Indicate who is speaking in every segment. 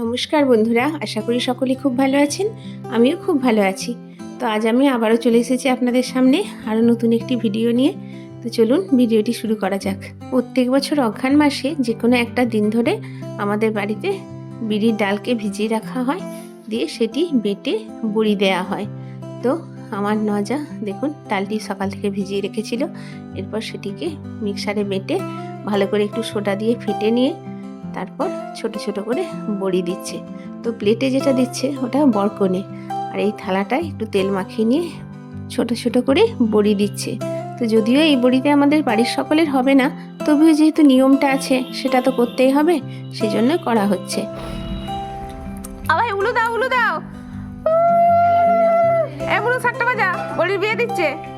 Speaker 1: নমস্কার বন্ধুরা, আশা করি সকলে খুব ভালো আছেন, আমিও খুব ভালো আছি। তো আজ আমি আবারও চলে এসেছি আপনাদের সামনে আরও নতুন একটি ভিডিও নিয়ে। তো চলুন ভিডিওটি শুরু করা যাক। প্রত্যেক বছর অঘ্রাণ মাসে যে কোনো একটা দিন ধরে আমাদের বাড়িতে বিড়ির ডালকে ভিজিয়ে রাখা হয়, দিয়ে সেটি বেটে বড়ি দেয়া হয়। তো আমার নজা, দেখুন, ডালটি সকাল থেকে ভিজিয়ে রেখেছিল, এরপর সেটিকে মিক্সারে বেটে ভালো করে একটু সোডা দিয়ে ফেটে নিয়ে তারপর ছোট ছোট করে বড়ি দিচ্ছে। তো প্লেটে যেটা দিচ্ছে ওটা বরকনে। আর এই থালাটায় একটু তেল মাখিয়ে নিয়ে ছোট ছোট করে বড়ি দিচ্ছে। তো যদিও এই বড়িতে আমাদের বাড়ির সকলের হবে না, তবুও যেহেতু নিয়মটা আছে, সেটা তো করতেই হবে সেই জন্য করা হচ্ছে।
Speaker 2: আবার উলু দাও উলু দাও। এমন সাতটা বাজা বলির বিয়ে দিচ্ছে।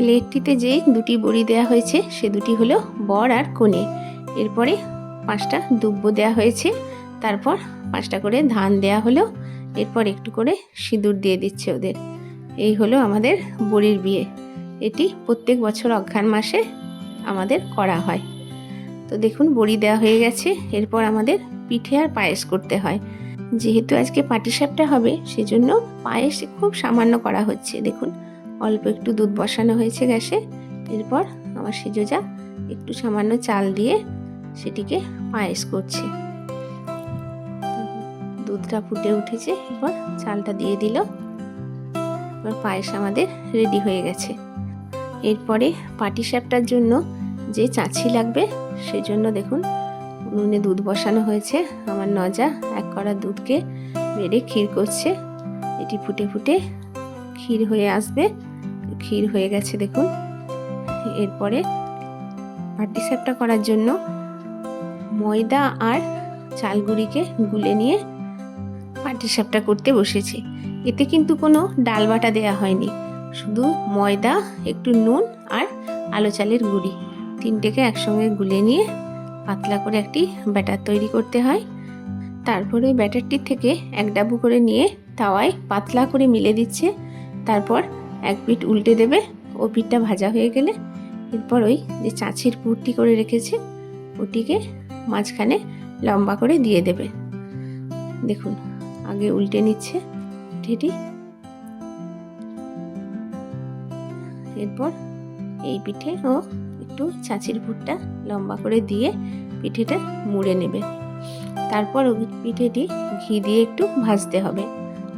Speaker 1: প্লেটটিতে যে দুটি বড়ি দেওয়া হয়েছে, সে দুটি হলো বর আর কনে। এরপরে পাঁচটা দুব্ব দেওয়া হয়েছে, তারপর পাঁচটা করে ধান দেয়া হলো, এরপর একটু করে সিঁদুর দিয়ে দিচ্ছে ওদের। এই হলো আমাদের বড়ির বিয়ে। এটি প্রত্যেক বছর অঘ্রাণ মাসে আমাদের করা হয়। তো দেখুন, বড়ি দেওয়া হয়ে গেছে, এরপর আমাদের পিঠে আর পায়েস করতে হয়। যেহেতু আজকে পাটিসাপটা হবে, সেজন্য পায়েস খুব সামান্য করা হচ্ছে, দেখুন। অল্প একটু দুধ বসানো হয়েছে গ্যাসে। এরপর আমার সেজোজা একটু সামান্য চাল দিয়ে সেটিকে পায়েস করছে। দুধটা ফুটে উঠেছে, এরপর চালটা দিয়ে দিল। এবার পায়েস আমাদের রেডি হয়ে গেছে। এরপরে পাটিসাপটার জন্য যে চাঁছি লাগবে, সেজন্য দেখুন উনুনে দুধ বসানো হয়েছে। আমার নজা এক কড়া দুধকে বেড়ে ক্ষীর করছে। এটি ফুটে ফুটে ক্ষীর হয়ে আসবে। ক্ষীর হয়ে গেছে দেখুন। এরপরে পাটিসাপটা করার জন্য ময়দা আর চালগুড়িকে গুলে নিয়ে পাটিসাপটা করতে বসেছে। এতে কিন্তু কোনো ডাল বাটা দেওয়া হয়নি। শুধু ময়দা, একটু নুন আর আলো চালের গুঁড়ি। তিনটেকে একসঙ্গে গুলে নিয়ে পাতলা করে একটি ব্যাটার তৈরি করতে হয়। তারপরে ওই ব্যাটারটির থেকে এক ডাবু করে নিয়ে তাওয়ায় পাতলা করে মিলে দিচ্ছে। তারপর এক পিঠ উল্টে দেবে, ও পিঠটা ভাজা হয়ে গেলে এরপর ওই যে চাঁচির পুরটি করে রেখেছে, ওটিকে মাঝখানে লম্বা করে দিয়ে দেবে। দেখুন, আগে উল্টে নিচ্ছে পিঠেটি এরপর এই পিঠে ও একটু চাঁচির পুরটা লম্বা করে দিয়ে পিঠেটা মুড়ে নেবে। তারপর পিঠেটি ঘি দিয়ে একটু ভাজতে হবে।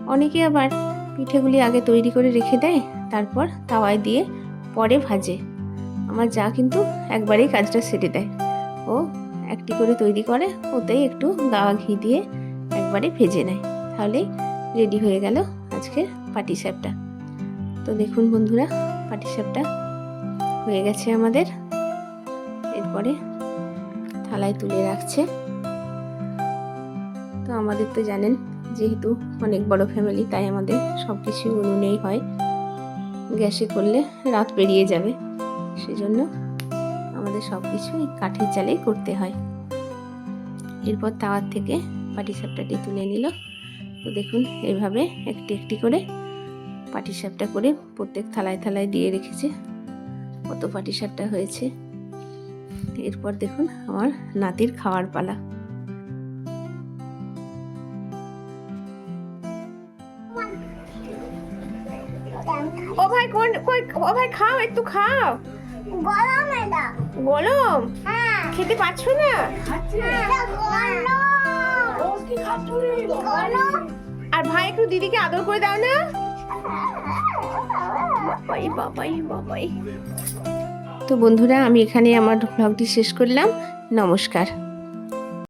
Speaker 1: অনেকে আবার পিঠেগুলি আগে তৈরি করে রেখে দেয়, তারপর তাওয়ায় দিয়ে পরে ভাজে। আমার যা কিন্তু একবারেই কাজটা সেরে দেয়। ও একটি করে তৈরি করে, ওতেই একটু গাওয়া ঘি দিয়ে একবারে ভেজে নেয়। তাহলেই রেডি হয়ে গেল আজকের পাটিসাপটা তো দেখুন বন্ধুরা পাটিসাপটা হয়ে গেছে আমাদের। এরপরে থালায় তুলে রাখছে। তো আমাদের তো জানেন যেহেতু অনেক বড় ফ্যামিলি তাই আমাদের সব কিছু উনুনেই হয়। গ্যাসে করলে রাত পেরিয়ে যাবে। সেজন্য আমাদের সব কিছুই কাঠের চালেই করতে হয়। এরপর তাওয়ার থেকে পাটিসাপটাটি তুলে নিল। তো দেখুন, এভাবে একটি একটি করে পাটিসাপটা করে প্রত্যেক থালায় থালায় দিয়ে রেখেছে। কত পাটিসাপটা হয়েছে। এরপর দেখুন, আমার নাতির খাওয়ার পালা।
Speaker 2: ও ভাই কোন কই ও ভাই খাও একটু খাও।
Speaker 3: গরম এটা।
Speaker 2: গরম?
Speaker 3: হ্যাঁ।
Speaker 2: খেতে পারছ না?
Speaker 3: গরম।
Speaker 2: আর ভাই একটু দিদিকে আদর করে দাও না। বাবাই বাবাই বাবাই।
Speaker 1: তো বন্ধুরা আমি এখানে আমার ব্লগটি শেষ করলাম। নমস্কার।